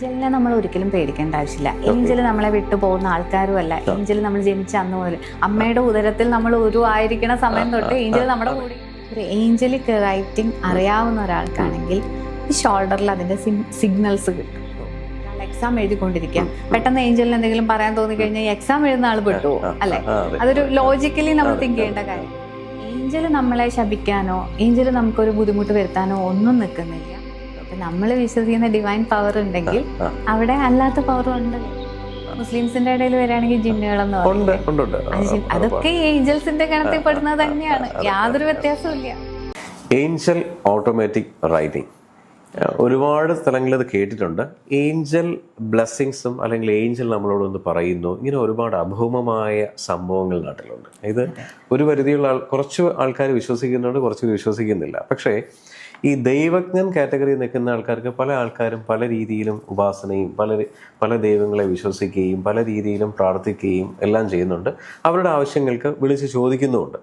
ഏഞ്ചലിനെ നമ്മൾ ഒരിക്കലും പേടിക്കേണ്ട ആവശ്യമില്ല. ഏഞ്ചൽ നമ്മളെ വിട്ടു പോകുന്ന ആൾക്കാരും അല്ല ഏഞ്ചൽ നമ്മൾ ജനിച്ച അന്ന് മുതൽ അമ്മയുടെ ഉദരത്തിൽ നമ്മൾ ഒരു ആയിരിക്കണ സമയം തൊട്ട് ഏഞ്ചൽ നമ്മുടെ കൂടെ. ഒരു ഏഞ്ചലിക് റൈറ്റിംഗ് അറിയാവുന്ന ഒരാൾക്കാണെങ്കിൽ ഈ ഷോൾഡറിൽ അതിന്റെ സിഗ്നൽസ് കിട്ടും. എക്സാം എഴുതിക്കൊണ്ടിരിക്കുക. പെട്ടെന്ന് ഏഞ്ചലിന് എന്തെങ്കിലും പറയാൻ തോന്നി കഴിഞ്ഞാൽ എക്സാം എഴുതുന്ന ആൾ പെട്ടു അല്ലെ? അതൊരു ലോജിക്കലി നമ്മൾ തിങ്ക് ചെയ്യേണ്ട കാര്യം. ഏഞ്ചൽ നമ്മളെ ശപിക്കാനോ ഏഞ്ചൽ നമുക്കൊരു ബുദ്ധിമുട്ട് വരുത്താനോ ഒന്നും നിൽക്കുന്നില്ല. നമ്മൾ വിശ്വസിക്കുന്ന ഡിവൈൻ പവർ ഉണ്ടെങ്കിൽ അവിടെ അല്ലാത്ത പവറും ഉണ്ട്. മുസ്ലിംസിന്റെ ഇടയിൽ വരികയാണെങ്കിൽ ജിന്നുകളെന്ന് ഉണ്ട് പറയും ഉണ്ട്. ഉണ്ട് അതൊക്കെ ഏഞ്ചൽസിന്റെ ഗണത്തിൽ പെടുന്നത് തന്നെയാണ്. യാതൊരു വ്യത്യാസവും ഏഞ്ചൽ ഓട്ടോമാറ്റിക് റൈറ്റിംഗ് ഒരുപാട് സ്ഥലങ്ങളിൽ അത് കേട്ടിട്ടുണ്ട്. ഏഞ്ചൽ ബ്ലെസ്സിങ്സും അല്ലെങ്കിൽ ഏഞ്ചൽ നമ്മളോടൊന്ന് പറയുന്നു. ഇങ്ങനെ ഒരുപാട് അഭൗമമായ സംഭവങ്ങൾ നാട്ടിലുണ്ട്. ഇത് ഒരു പരിധിയുള്ള ആൾ കുറച്ച് ആൾക്കാർ വിശ്വസിക്കുന്നുണ്ട് കുറച്ച് വിശ്വസിക്കുന്നില്ല. പക്ഷേ ഈ ദൈവജ്ഞൻ കാറ്റഗറിയിൽ നിൽക്കുന്ന ആൾക്കാർക്ക് പല ആൾക്കാരും പല രീതിയിലും ഉപാസനയും പല പല ദൈവങ്ങളെ വിശ്വസിക്കുകയും പല രീതിയിലും പ്രാർത്ഥിക്കുകയും എല്ലാം ചെയ്യുന്നുണ്ട്. അവരുടെ ആവശ്യങ്ങൾക്ക് വിളിച്ച് ചോദിക്കുന്നുമുണ്ട്.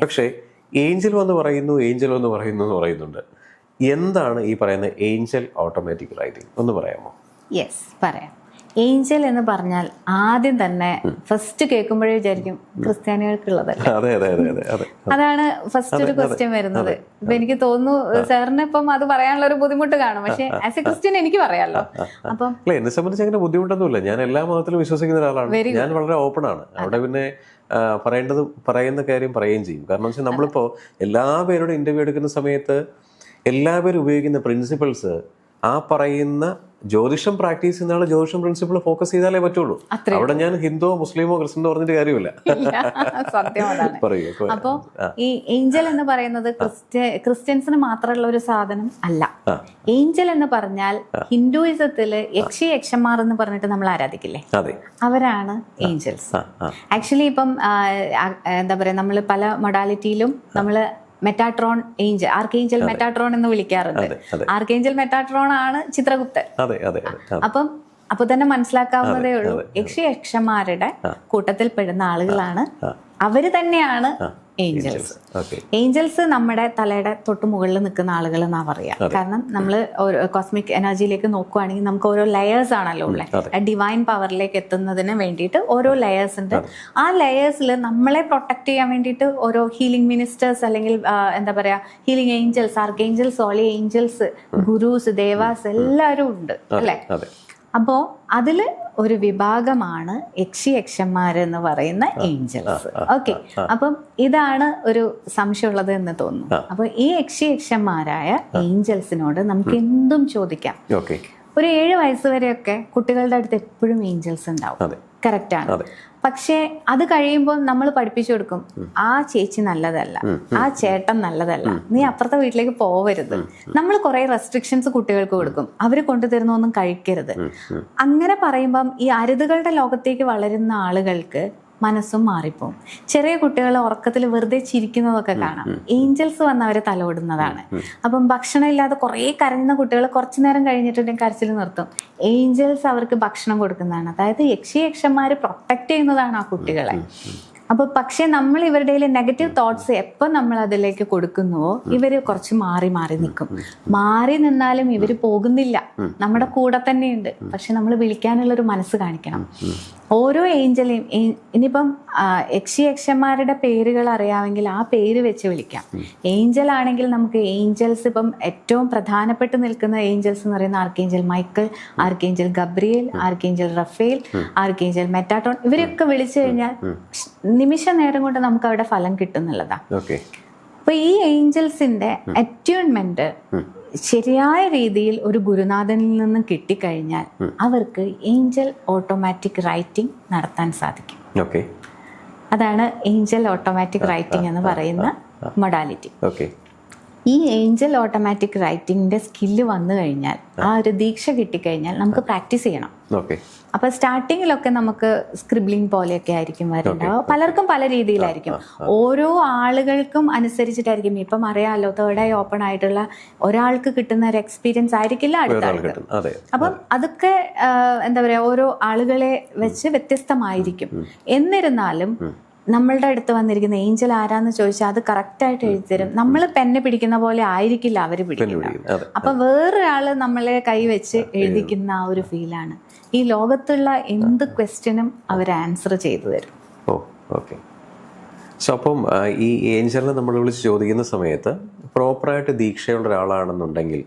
പക്ഷേ ഏഞ്ചൽ എന്ന് പറയുന്നു ഏഞ്ചൽ എന്ന് പറയുന്നു എന്ന് പറയുന്നുണ്ട്. എന്താണ് ഈ പറയുന്ന ഏഞ്ചൽ ഓട്ടോമാറ്റിക് റൈറ്റിംഗ്? ഒന്ന് പറയാമോ? യെസ് പറയാം. ഏഞ്ചൽ എന്ന് പറഞ്ഞാൽ ആദ്യം തന്നെ ഫസ്റ്റ് കേൾക്കുമ്പോഴേ വിചാരിക്കും ക്രിസ്ത്യാനികൾക്കുള്ളതല്ല? അതെ അതെ അതെ അതെ അതെ. അതാണ് ഫസ്റ്റ് ഒരു ക്വസ്റ്റ്യൻ വരുന്നത്. ഇപ്പൊ എനിക്ക് തോന്നുന്നു സാറിന് ഇപ്പം അത് പറയാനുള്ള ഒരു ബുദ്ധിമുട്ട് കാണും. പക്ഷെ ആസ് എ ക്രിസ്ത്യൻ എനിക്ക് പറയാമല്ലോ അപ്പം എന്നെ സംബന്ധിച്ച് അങ്ങനെ ബുദ്ധിമുട്ടൊന്നുമില്ല. ഞാൻ എല്ലാ മതത്തിലും വിശ്വസിക്കുന്ന ഒരാളാണ്. ഞാൻ വളരെ ഓപ്പൺ ആണ്. അവിടെ പിന്നെ പറയേണ്ടത് പറയുന്ന കാര്യം പറയുകയും ചെയ്യും. കാരണം വെച്ചാൽ നമ്മളിപ്പോ എല്ലാ പേരോടും ഇന്റർവ്യൂ എടുക്കുന്ന സമയത്ത് എല്ലാവരും ഉപയോഗിക്കുന്ന പ്രിൻസിപ്പിൾസ് ആ പറയുന്ന ജ്യോതിഷം പ്രാക്ടീസ് ചെയ്യുന്ന ആൾ ജ്യോതിഷം പ്രിൻസിപ്പിൾ ഫോക്കസ് ചെയ്താലേ പറ്റുള്ളൂ. അവിടെ ഞാൻ ഹിന്ദുവോ മുസ്ലിമോ ക്രിസ്ത്യനോ പറഞ്ഞിട്ട് കാര്യമില്ല. സത്യം അപ്പോ ഈ ഏഞ്ചൽ എന്ന് പറയുന്നത് ക്രിസ്ത്യ ക്രിസ്ത്യൻസിന് മാത്രമുള്ള ഒരു സാധനം അല്ല. ഏഞ്ചൽ എന്ന് പറഞ്ഞാൽ ഹിന്ദുയിസത്തിൽ യക്ഷി യക്ഷന്മാർ എന്ന് പറഞ്ഞിട്ട് നമ്മൾ ആരാധിക്കില്ലേ? അവരാണ് ഏഞ്ചൽസ് ആക്ച്വലി ഇപ്പം എന്താ പറയാ നമ്മൾ പല മൊഡാലിറ്റിയിലും നമ്മൾ മെറ്റാട്രോൺ ഏഞ്ചൽ ആർക്കേഞ്ചൽ മെറ്റാട്രോൺ എന്ന് വിളിക്കാറുണ്ട്. ആർക്കേഞ്ചൽ മെറ്റാട്രോൺ ആണ് ചിത്രഗുപ്തൻ. അപ്പം അപ്പൊ തന്നെ മനസ്സിലാക്കാവുന്നതേ ഉള്ളൂ. യക്ഷി യക്ഷന്മാരുടെ കൂട്ടത്തിൽ പെടുന്ന ആളുകളാണ്. അവർ തന്നെയാണ് ഏഞ്ചൽസ് ഏഞ്ചൽസ് നമ്മുടെ തലയുടെ തൊട്ട് മുകളിൽ നിൽക്കുന്ന ആളുകൾ എന്നാ പറയാ കാരണം നമ്മൾ കോസ്മിക് എനർജിയിലേക്ക് നോക്കുവാണെങ്കിൽ നമുക്ക് ഓരോ ലെയേഴ്സ് ആണല്ലോ ഉള്ളത് ഡിവൈൻ പവറിലേക്ക് എത്തുന്നതിന് വേണ്ടിയിട്ട് ഓരോ ലെയേഴ്സ് ഉണ്ട്. ആ ലെയേഴ്സിൽ നമ്മളെ പ്രൊട്ടക്ട് ചെയ്യാൻ വേണ്ടിയിട്ട് ഓരോ ഹീലിംഗ് മിനിസ്റ്റേഴ്സ് അല്ലെങ്കിൽ എന്താ പറയാ healing angels arch angels holy angels gurus Dewas എല്ലാവരും ഉണ്ട് അല്ലെ? അപ്പോ അതിൽ ഒരു വിഭാഗമാണ് യക്ഷി യക്ഷന്മാർ എന്ന് പറയുന്ന ഏഞ്ചൽസ്. ഓക്കെ. അപ്പം ഇതാണ് ഒരു സംശയമുള്ളത് എന്ന് തോന്നുന്നു അപ്പൊ ഈ യക്ഷി യക്ഷന്മാരായ ഏഞ്ചൽസിനോട് നമുക്ക് എന്തും ചോദിക്കാം. ഒരു ഏഴ് വയസ്സ് വരെയൊക്കെ കുട്ടികളുടെ അടുത്ത് എപ്പോഴും ഏഞ്ചൽസ് ഉണ്ടാവും. അതെ. കറക്റ്റ് ആണ് അതെ. പക്ഷേ അത് കഴിയുമ്പോൾ നമ്മൾ പഠിപ്പിച്ചു കൊടുക്കും ആ ചേച്ചി നല്ലതല്ല ആ ചേട്ടൻ നല്ലതല്ല നീ അപ്പുറത്തെ വീട്ടിലേക്ക് പോവരുത്. നമ്മൾ കുറെ റെസ്ട്രിക്ഷൻസ് കുട്ടികൾക്ക് കൊടുക്കും അവർ കൊണ്ടുതരുന്ന ഒന്നും കഴിക്കരുത്. അങ്ങനെ പറയുമ്പം ഈ അരുതുകളുടെ ലോകത്തേക്ക് വളരുന്ന ആളുകൾക്ക് മനസ്സും മാറിപ്പോവും. ചെറിയ കുട്ടികൾ ഉറക്കത്തിൽ വെറുതെ ചിരിക്കുന്നതൊക്കെ കാണാം. ഏഞ്ചൽസ് വന്ന് അവരെ തലോടുന്നതാണ് അപ്പം ഭക്ഷണം ഇല്ലാതെ കുറേ കരഞ്ഞുന്ന കുട്ടികൾ കുറച്ചു നേരം കഴിഞ്ഞിട്ടുണ്ടെങ്കിൽ കരച്ചിൽ നിർത്തും. ഏഞ്ചൽസ് അവർക്ക് ഭക്ഷണം കൊടുക്കുന്നതാണ്. അതായത് യക്ഷി യക്ഷന്മാര് പ്രൊട്ടക്ട് ചെയ്യുന്നതാണ് ആ കുട്ടികളെ. അപ്പൊ പക്ഷെ നമ്മൾ ഇവരുടെ നെഗറ്റീവ് തോട്ട്സ് എപ്പോൾ നമ്മൾ അതിലേക്ക് കൊടുക്കുന്നുവോ ഇവർ കുറച്ച് മാറി മാറി നിൽക്കും. മാറി നിന്നാലും ഇവർ പോകുന്നില്ല. നമ്മുടെ കൂടെ തന്നെയുണ്ട്. പക്ഷെ നമ്മൾ വിളിക്കാനുള്ള ഒരു മനസ്സ് കാണിക്കണം. ഓരോ ഏഞ്ചലെയും ഇനിയിപ്പം ആ, യക്ഷി യക്ഷന്മാരുടെ പേരുകൾ അറിയാമെങ്കിൽ ആ പേര് വെച്ച് വിളിക്കാം. ഏഞ്ചൽ ആണെങ്കിൽ നമുക്ക് ഏഞ്ചൽസ് ഇപ്പം ഏറ്റവും പ്രധാനപ്പെട്ട് നിൽക്കുന്ന ഏഞ്ചൽസ് എന്ന് പറയുന്ന archangel Michael archangel Gabriel archangel Raphael archangel Metatron ഇവരൊക്കെ വിളിച്ചു കഴിഞ്ഞാൽ നിമിഷ നേരം കൊണ്ട് നമുക്ക് അവിടെ ഫലം കിട്ടുന്നുള്ളതാണ് അപ്പൊ ഈ ഏഞ്ചൽസിന്റെ അറ്റ്യൂൺമെന്റ് ശരിയായ രീതിയിൽ ഒരു ഗുരുനാഥനിൽ നിന്ന് കിട്ടിക്കഴിഞ്ഞാൽ അവർക്ക് ഏഞ്ചൽ ഓട്ടോമാറ്റിക് റൈറ്റിംഗ് നടത്താൻ സാധിക്കും. അതാണ് ഏഞ്ചൽ ഓട്ടോമാറ്റിക് റൈറ്റിംഗ് എന്ന് പറയുന്ന മൊഡാലിറ്റി ഓക്കെ. ഈ ഏഞ്ചൽ ഓട്ടോമാറ്റിക് റൈറ്റിംഗിന്റെ സ്കില്ല് വന്നു കഴിഞ്ഞാൽ ആ. ഒരു ദീക്ഷ കിട്ടിക്കഴിഞ്ഞാൽ നമുക്ക് പ്രാക്ടീസ് ചെയ്യണം. അപ്പൊ സ്റ്റാർട്ടിങ്ങിലൊക്കെ നമുക്ക് സ്ക്രിബ്ലിംഗ് പോലെയൊക്കെ ആയിരിക്കും വരുന്നുണ്ടാവുക പലർക്കും പല രീതിയിലായിരിക്കും. ഓരോ ആളുകൾക്കും അനുസരിച്ചിട്ടായിരിക്കും. ഇപ്പം അറിയാമല്ലോ തേർഡ് ഐ ഓപ്പൺ ആയിട്ടുള്ള ഒരാൾക്ക് കിട്ടുന്ന ഒരു എക്സ്പീരിയൻസ് ആയിരിക്കില്ല അടുത്ത ആൾക്ക്. അപ്പം അതൊക്കെ എന്താ പറയാ ഓരോ ആളുകളെ വെച്ച് വ്യത്യസ്തമായിരിക്കും. എന്നിരുന്നാലും നമ്മളുടെ അടുത്ത് വന്നിരിക്കുന്ന ഏഞ്ചൽ ആരാന്ന് ചോദിച്ചാൽ അത് കറക്റ്റായിട്ട് തരും നമ്മൾ പെന്നെ പിടിക്കുന്ന പോലെ ആയിരിക്കില്ല അവർ പിടിക്കുന്നത്. അപ്പൊ വേറൊരാൾ നമ്മളെ കൈവച്ച് എഴുതിക്കുന്ന ആ ഒരു ഫീലാണ്. ഈ ലോകത്തുള്ള എന്ത് ക്വസ്റ്റ്യനും അവർ ആൻസർ ചെയ്തു തരും. ഓ ഓക്കെ. സോ അപ്പം ഈ ഏഞ്ചലിനെ നമ്മൾ വിളിച്ച് ചോദിക്കുന്ന സമയത്ത് പ്രോപ്പറായിട്ട് ദീക്ഷയുള്ള ഒരാളാണെന്നുണ്ടെങ്കിൽ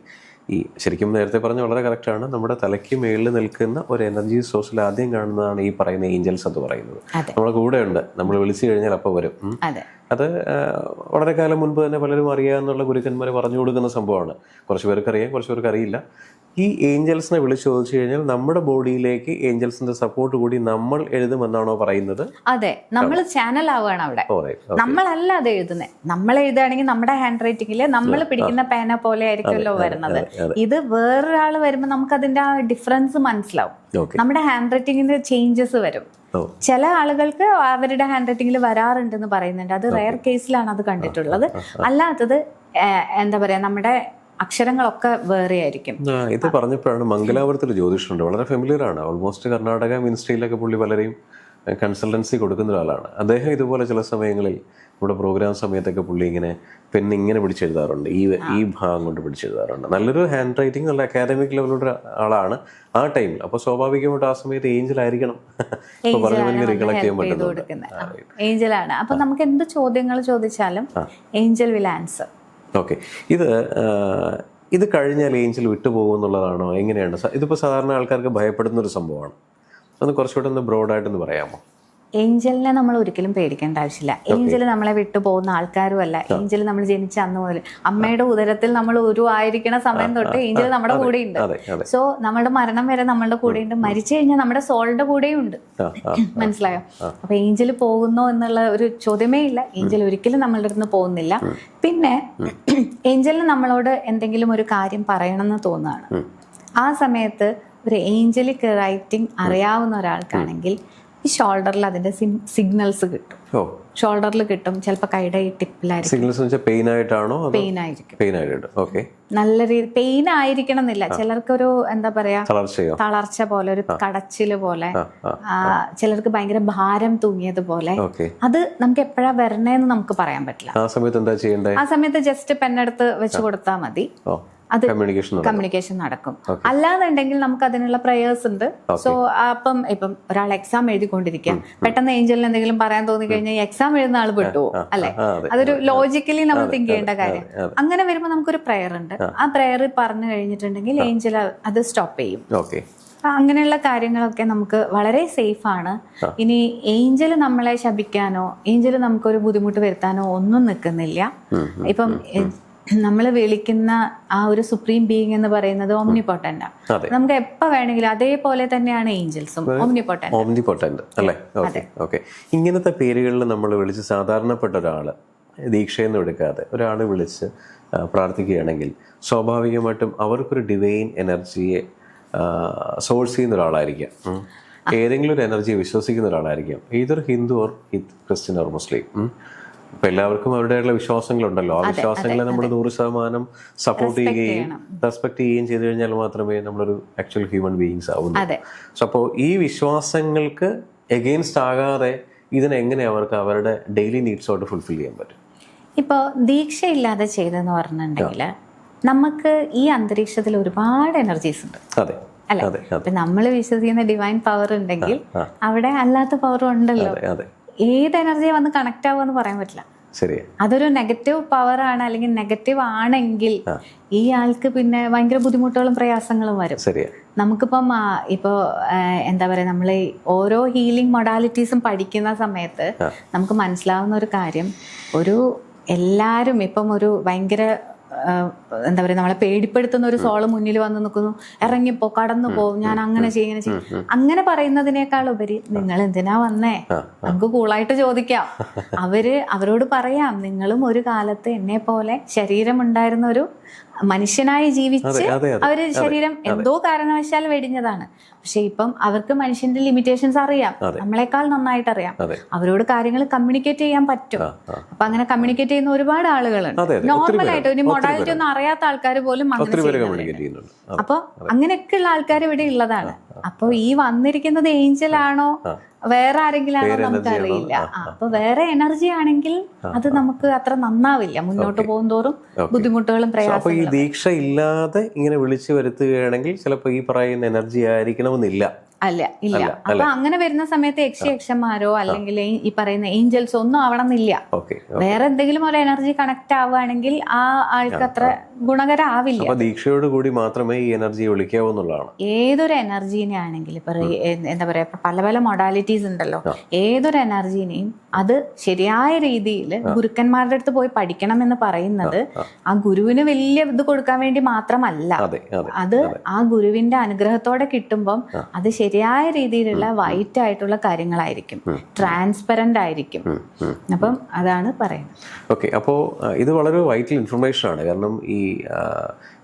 ഈ ശരിക്കും നേരത്തെ പറഞ്ഞ വളരെ കറക്റ്റാണ് നമ്മുടെ തലയ്ക്ക് മേളിൽ നിൽക്കുന്ന ഒരു എനർജി സോഴ്സിൽ ആദ്യം കാണുന്നതാണ് ഈ പറയുന്ന ഏഞ്ചൽസ് എന്ന് പറയുന്നത്. നമ്മുടെ നമ്മളെ കൂടെ ഉണ്ട് നമ്മൾ വിളിച്ചു കഴിഞ്ഞാൽ അപ്പോൾ വരും. അതെ വളരെ കാലം മുൻപ് തന്നെ പലരും അറിയാമെന്നുള്ള ഗുരുക്കന്മാർ പറഞ്ഞു കൊടുക്കുന്ന സംഭവമാണ്. കുറച്ച് പേർക്ക് അറിയാം കുറച്ച് പേർക്ക് അറിയില്ല. ഈ ഏഞ്ചൽസിനെ വിളിച്ചു ചോദിച്ചു കഴിഞ്ഞാൽ നമ്മുടെ ബോഡിയിലേക്ക് ഏഞ്ചൽസിന്റെ സപ്പോർട്ട് കൂടി നമ്മൾ എഴുതുമെന്നാണോ പറയുന്നത്? അതെ നമ്മൾ ചാനൽ ആവുകയാണ് അവിടെ. നമ്മളല്ല അത് എഴുതുന്നത് നമ്മൾ എഴുതുകയാണെങ്കിൽ നമ്മുടെ ഹാൻഡ് റൈറ്റിംഗിൽ നമ്മൾ പിടിക്കുന്ന പേന പോലെ ആയിരിക്കുമല്ലോ വരുന്നത്. ഇത് വേറൊരാൾ വരുമ്പോൾ നമുക്ക് അതിന്റെ ആ ഡിഫറൻസ് മനസ്സിലാവും. നമ്മുടെ ഹാൻഡ് റൈറ്റിംഗിന്റെ ചേഞ്ചസ് വരും. ചില ആളുകൾക്ക് അവരുടെ ഹാൻഡ് റൈറ്റിംഗിൽ വരാറുണ്ടെന്ന് പറയുന്നുണ്ട്. അത് റയർ കേസിലാണ് അത് കണ്ടിട്ടുള്ളത്. അല്ലാത്തത് എന്താ പറയാ നമ്മുടെ അക്ഷരങ്ങളൊക്കെ വേറെ ആയിരിക്കും. ഇത് പറഞ്ഞപ്പോഴാണ് മംഗലാപുരത്തിൽ ജ്യോതിഷുണ്ട്. വളരെ ഫെമിലിയർ ആണ്. ഓൾമോസ്റ്റ് കർണാടക മിനിസ്ട്രിയിലൊക്കെ പുള്ളി പലരെയും കൺസൾട്ടൻസി കൊടുക്കുന്ന ഒരാളാണ്. അദ്ദേഹം ഇതുപോലെ ചില സമയങ്ങളിൽ നമ്മുടെ പ്രോഗ്രാം സമയത്തൊക്കെ പുള്ളി ഇങ്ങനെ പെൻ ഇങ്ങനെ പിടിച്ചെഴുതാറുണ്ട്. ഈ ഈ ഭാഗം കൊണ്ട് പിടിച്ചെഴുതാറുണ്ട്. നല്ലൊരു ഹാൻഡ് റൈറ്റിംഗ് നല്ല അക്കാദമിക് ലെവലുള്ള ആളാണ്. ആ ടൈമിൽ അപ്പോൾ സ്വാഭാവികമായിട്ട് ആ സമയത്ത് കൊടുക്കുന്നത്. ഏഞ്ചലാണ് അപ്പൊ നമുക്ക് എന്ത് ചോദ്യങ്ങൾ ചോദിച്ചാലും ഏഞ്ചൽ വിൽ ആൻസർ ഓക്കെ ഇത് ഇത് കഴിഞ്ഞാൽ ഏഞ്ചൽ വിട്ടുപോകുന്നുള്ളതാണോ എങ്ങനെയാണ്? ഇതിപ്പോ സാധാരണ ആൾക്കാർക്ക് ഭയപ്പെടുന്ന ഒരു സംഭവമാണ്. ഒന്ന് കുറച്ചുകൂടെ ഒന്ന് ബ്രോഡായിട്ടൊന്ന് പറയാമോ? ഏഞ്ചലിനെ നമ്മൾ ഒരിക്കലും പേടിക്കേണ്ട ആവശ്യമില്ല. ഏഞ്ചൽ നമ്മളെ വിട്ടു പോകുന്ന ആൾക്കാരും അല്ല ഏഞ്ചൽ നമ്മൾ ജനിച്ച അന്ന് മുതൽ അമ്മയുടെ ഉദരത്തിൽ നമ്മൾ ഒരു ആയിരിക്കണ സമയം തൊട്ട് ഏഞ്ചൽ നമ്മുടെ കൂടെ ഉണ്ട് സോ നമ്മുടെ മരണം വരെ നമ്മളുടെ കൂടെ ഉണ്ട് മരിച്ചു കഴിഞ്ഞാൽ നമ്മുടെ സോളിന്റെ കൂടെയും ഉണ്ട് മനസ്സിലായോ? അപ്പൊ ഏഞ്ചൽ പോകുന്നോ എന്നുള്ള ഒരു ചോദ്യമേ ഇല്ല. ഏഞ്ചൽ ഒരിക്കലും നമ്മളുടെ അടുത്ത് പോകുന്നില്ല. പിന്നെ ഏഞ്ചലിന് നമ്മളോട് എന്തെങ്കിലും ഒരു കാര്യം പറയണമെന്ന് തോന്നുകയാണ്. ആ സമയത്ത് ഒരു ഏഞ്ചലിക് റൈറ്റിംഗ് അറിയാവുന്ന ഒരാൾക്കാണെങ്കിൽ ഈ ഷോൾഡറിൽ അതിന്റെ സിഗ്നൽസ് കിട്ടും. ഷോൾഡറിൽ കിട്ടും ചിലപ്പോൾ കൈയുടെ ടിപ്പിലായിരിക്കും. സിഗ്നൽസ് പെയിൻ ആയിട്ടാണോ പെയിൻ ആയിരിക്കും. പെയിൻ ആയിട്ട് ഓക്കെ നല്ല രീതി പെയിൻ ആയിരിക്കണം എന്നില്ല ചിലർക്കൊരു എന്താ പറയാ തളർച്ച പോലെ ഒരു കടച്ചിൽ പോലെ ചിലർക്ക് ഭയങ്കര ഭാരം തൂങ്ങിയതുപോലെ പോലെ. അത് നമുക്ക് എപ്പോഴാ വരണേന്ന് നമുക്ക് പറയാൻ പറ്റില്ല. ആ സമയത്ത് എന്താ ചെയ്യേണ്ടത് ആ സമയത്ത് ജസ്റ്റ് പെണ്ണെടുത്ത് വെച്ച് കൊടുത്താൽ മതി. അത് കമ്മ്യൂണിക്കേഷൻ നടക്കും. അല്ലാന്നുണ്ടെങ്കിൽ നമുക്ക് അതിനുള്ള പ്രയേഴ്സ് ഉണ്ട് സോ അപ്പം ഇപ്പം ഒരാൾ എക്സാം എഴുതിക്കൊണ്ടിരിക്കുക പെട്ടെന്ന് ഏഞ്ചലിന് എന്തെങ്കിലും പറയാൻ തോന്നി കഴിഞ്ഞാൽ എക്സാം എഴുതുന്ന ആൾ പെട്ടുപോകും അല്ലെ? അതൊരു ലോജിക്കലി നമ്മൾ തിങ്ക് ചെയ്യേണ്ട കാര്യം. അങ്ങനെ വരുമ്പോൾ നമുക്കൊരു പ്രയർ ഉണ്ട്. ആ. പ്രയർ പറഞ്ഞു കഴിഞ്ഞിട്ടുണ്ടെങ്കിൽ ഏഞ്ചൽ അത് സ്റ്റോപ്പ് ചെയ്യും. അങ്ങനെയുള്ള കാര്യങ്ങളൊക്കെ നമുക്ക് വളരെ സേഫ് ആണ്. ഇനി ഏഞ്ചൽ നമ്മളെ ശപിക്കാനോ ഏഞ്ചൽ നമുക്കൊരു ബുദ്ധിമുട്ട് വരുത്താനോ ഒന്നും നിൽക്കുന്നില്ല. ഇപ്പം നമ്മൾ വിളിക്കുന്ന ആ ഒരു സുപ്രീം ബീയിങ് എന്ന് പറയുന്നത് ഓംനിപോട്ടന്റാ ആണ് നമുക്ക് എപ്പോ വേണമെങ്കിലും അതേപോലെ തന്നെയാണ് ഏഞ്ചൽസും അല്ലേ? ഓക്കെ ഓക്കെ ഇങ്ങനത്തെ പേരുകളിൽ നമ്മൾ വിളിച്ച് സാധാരണപ്പെട്ട ഒരാൾ ദീക്ഷയൊന്നും എടുക്കാതെ ഒരാൾ വിളിച്ച് പ്രാർത്ഥിക്കുകയാണെങ്കിൽ സ്വാഭാവികമായിട്ടും അവർക്കൊരു ഡിവൈൻ എനർജിയെ സോഴ്സ് ചെയ്യുന്ന ഒരാളായിരിക്കാം. ഏതെങ്കിലും ഒരു എനർജിയെ വിശ്വസിക്കുന്ന ഒരാളായിരിക്കാം. ഏതൊരു Hindu or Christian or Muslim. ഇപ്പൊ എല്ലാവർക്കും അവരുടെയുള്ള വിശ്വാസങ്ങളുണ്ടല്ലോ. ആ വിശ്വാസങ്ങളെ നമ്മൾ നൂറ് ശതമാനം സപ്പോർട്ട് ചെയ്യുകയും റെസ്പെക്ട് ചെയ്യുകയും ചെയ്തു കഴിഞ്ഞാൽ മാത്രമേ നമ്മളൊരു ആക്ച്വൽ ഹ്യൂമൻ ബീയിങ്സ് ആവുന്നു. സോ അപ്പോൾ ഈ വിശ്വാസങ്ങൾക്ക് എഗെയിൻസ്റ്റ് ആകാതെ ഇതിനെങ്ങനെ അവർക്ക് അവരുടെ ഡെയിലി നീഡ്സോട്ട് ഫുൾഫിൽ ചെയ്യാൻ പറ്റും? ഇപ്പോൾ ദീക്ഷയില്ലാതെ ചെയ്തെന്ന് പറഞ്ഞിട്ടുണ്ടെങ്കിൽ നമുക്ക് ഈ അന്തരീക്ഷത്തിൽ ഒരുപാട് എനർജീസ് ഉണ്ട്. അതെ അല്ലെ? നമ്മൾ വിശ്വസിക്കുന്ന ഡിവൈൻ പവർ ഉണ്ടെങ്കിൽ അവിടെ അല്ലാത്ത പവറും ഉണ്ടല്ലോ. ഏത് എനർജിയെ വന്ന് കണക്ട് ആവുമെന്ന് പറയാൻ പറ്റില്ല. ശരി. അതൊരു നെഗറ്റീവ് പവർ ആണ് അല്ലെങ്കിൽ നെഗറ്റീവ് ആണെങ്കിൽ ഈ ആൾക്ക് പിന്നെ ഭയങ്കര ബുദ്ധിമുട്ടുകളും പ്രയാസങ്ങളും വരും. നമുക്കിപ്പം ഇപ്പോ എന്താ പറയാ നമ്മൾ ഓരോ ഹീലിംഗ് മൊഡാലിറ്റീസും പഠിക്കുന്ന സമയത്ത് നമുക്ക് മനസ്സിലാവുന്ന ഒരു കാര്യം ഒരു എല്ലാരും ഇപ്പം ഒരു ഭയങ്കര എന്താ പറയാ നമ്മളെ പേടിപ്പെടുത്തുന്ന ഒരു സോൾ മുന്നിൽ വന്ന് നിൽക്കുന്നു ഇറങ്ങിപ്പോ കടന്നു പോ ഞാൻ അങ്ങനെ ചെയ്യും ഇങ്ങനെ ചെയ്യും. അങ്ങനെ പറയുന്നതിനേക്കാൾ ഉപരി നിങ്ങൾ എന്തിനാ വന്നേ? നമുക്ക് കൂളായിട്ട് ചോദിക്കാം. അവർ അവരോട് പറയാം നിങ്ങളും ഒരു കാലത്ത് എന്നെ പോലെ ശരീരം ഉണ്ടായിരുന്ന ഒരു മനുഷ്യനായി ജീവിച്ച് അവർ ശരീരം എന്തോ കാരണവശാൽ വെടിഞ്ഞതാണ്. പക്ഷെ ഇപ്പം അവർക്ക് മനുഷ്യന്റെ ലിമിറ്റേഷൻസ് അറിയാം. നമ്മളെക്കാൾ നന്നായിട്ട് അറിയാം. അവരോട് കാര്യങ്ങൾ കമ്മ്യൂണിക്കേറ്റ് ചെയ്യാൻ പറ്റും. അപ്പൊ അങ്ങനെ കമ്മ്യൂണിക്കേറ്റ് ചെയ്യുന്ന ഒരുപാട് ആളുകളുണ്ട്. നോർമൽ ആയിട്ട് ഒരു മൊഡാലിറ്റി ഒന്നും അറിയാത്ത ആൾക്കാർ പോലും അങ്ങനെ അപ്പൊ അങ്ങനെയൊക്കെയുള്ള ആൾക്കാർ ഇവിടെ ഉള്ളതാണ്. അപ്പൊ ഈ വന്നിരിക്കുന്നത് ഏഞ്ചൽ ആണോ? വേറെ ആരെങ്കിലും നമുക്ക് അറിയില്ല അപ്പൊ വേറെ എനർജി ആണെങ്കിൽ അത് നമുക്ക് അത്ര നന്നാവില്ല. മുന്നോട്ട് പോകുന്തോറും ബുദ്ധിമുട്ടുകളും പ്രയാസം ഈ ദീക്ഷ ഇല്ലാതെ ഇങ്ങനെ വിളിച്ചു വരുത്തുകയാണെങ്കിൽ ചിലപ്പോൾ ഈ പറയുന്ന എനർജി ആയിരിക്കണമെന്നില്ല. അല്ല ഇല്ല. അപ്പൊ അങ്ങനെ വരുന്ന സമയത്ത് യക്ഷയക്ഷന്മാരോ അല്ലെങ്കിൽ ഈ- പറയുന്ന ഏഞ്ചൽസ് ഒന്നും ആവണമെന്നില്ല. വേറെ എന്തെങ്കിലും ഒരു എനർജി കണക്ട് ആവുകയാണെങ്കിൽ ആ ആൾക്ക് അത്ര ഗുണകരാവില്ല. ദീക്ഷയോട് കൂടി മാത്രമേ ഈ എനർജി എന്നുള്ളതാണ്. ഏതൊരു എനർജീനെ ആണെങ്കിൽ ഇപ്പൊ എന്താ പറയാ പല പല മൊഡാലിറ്റീസ് ഉണ്ടല്ലോ. ഏതൊരു എനർജീനെയും അത് ശരിയായ രീതിയിൽ ഗുരുക്കന്മാരുടെ അടുത്ത് പോയി പഠിക്കണം എന്ന് പറയുന്നത് ആ ഗുരുവിന് വലിയ ഇത് കൊടുക്കാൻ വേണ്ടി മാത്രമല്ല. അതെ ആ ഗുരുവിന്റെ അനുഗ്രഹത്തോടെ കിട്ടുമ്പം അത് ശരിയായ രീതിയിലുള്ള വൈറ്റ് ആയിട്ടുള്ള കാര്യങ്ങളായിരിക്കും. ട്രാൻസ്പെറന്റ് ആയിരിക്കും. അപ്പം അതാണ് പറയുന്നത്. ഓക്കെ അപ്പോൾ ഇത് വളരെ വൈറ്റൽ ഇൻഫർമേഷൻ ആണ്. കാരണം ഈ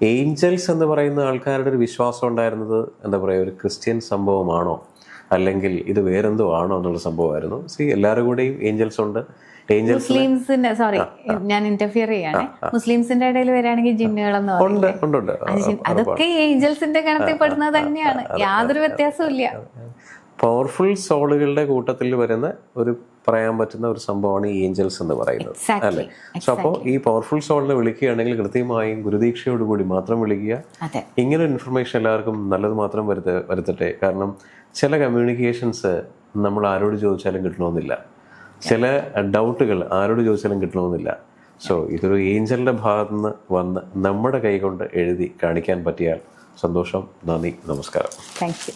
ഏഞ്ചൽസ് എന്ന് പറയുന്ന ആൾക്കാരുടെ ഒരു വിശ്വാസം ഉണ്ടായിരുന്നത് എന്താ പറയുക ഒരു ക്രിസ്ത്യൻ സംഭവമാണോ? അല്ലെങ്കിൽ ഇത് വേറെന്തോ ആണോ എന്നുള്ള സംഭവമായിരുന്നു. സി എല്ലാവരും കൂടെയും ഏഞ്ചൽസ് ഉണ്ട്. മുസ്ലിംസിന്റെ സോറി ഞാൻ ഇന്റർഫിയർ ചെയ്യാണ്. മുസ്ലിംസിന്റെ ഇടയിൽ വരികയാണെങ്കിൽ ജിന്നുകളെന്ന് പറയുന്നത് അതൊക്കെ ഏഞ്ചൽസിന്റെ ഗണത്തിൽ പെടുന്നത് തന്നെയാണ്. യാതൊരു വ്യത്യാസവും ഇല്ല പവർഫുൾ സോളുകളുടെ കൂട്ടത്തിൽ വരുന്ന ഒരു പറയാൻ പറ്റുന്ന ഒരു സംഭവമാണ് ഈ ഏഞ്ചൽസ് എന്ന് പറയുന്നത്. അല്ലേ? സോ അപ്പോൾ ഈ പവർഫുൾ സോളിനെ വിളിക്കുകയാണെങ്കിൽ കൃത്യമായും ഗുരുദീക്ഷയോട് കൂടി മാത്രം വിളിക്കുക. ഇങ്ങനെ ഇൻഫർമേഷൻ എല്ലാവർക്കും നല്ലത് മാത്രം വരുത്ത വരുത്തട്ടെ. കാരണം ചില കമ്മ്യൂണിക്കേഷൻസ് നമ്മൾ ആരോട് ചോദിച്ചാലും കിട്ടണമെന്നില്ല. ചില ഡൗട്ടുകൾ ആരോട് ചോദിച്ചാലും കിട്ടണമെന്നില്ല. സോ ഇതൊരു ഏഞ്ചലിന്റെ ഭാഗത്തു നിന്ന് വന്ന് നമ്മുടെ കൈകൊണ്ട് എഴുതി കാണിക്കാൻ പറ്റിയാൽ സന്തോഷം നന്ദി നമസ്കാരം. Thank you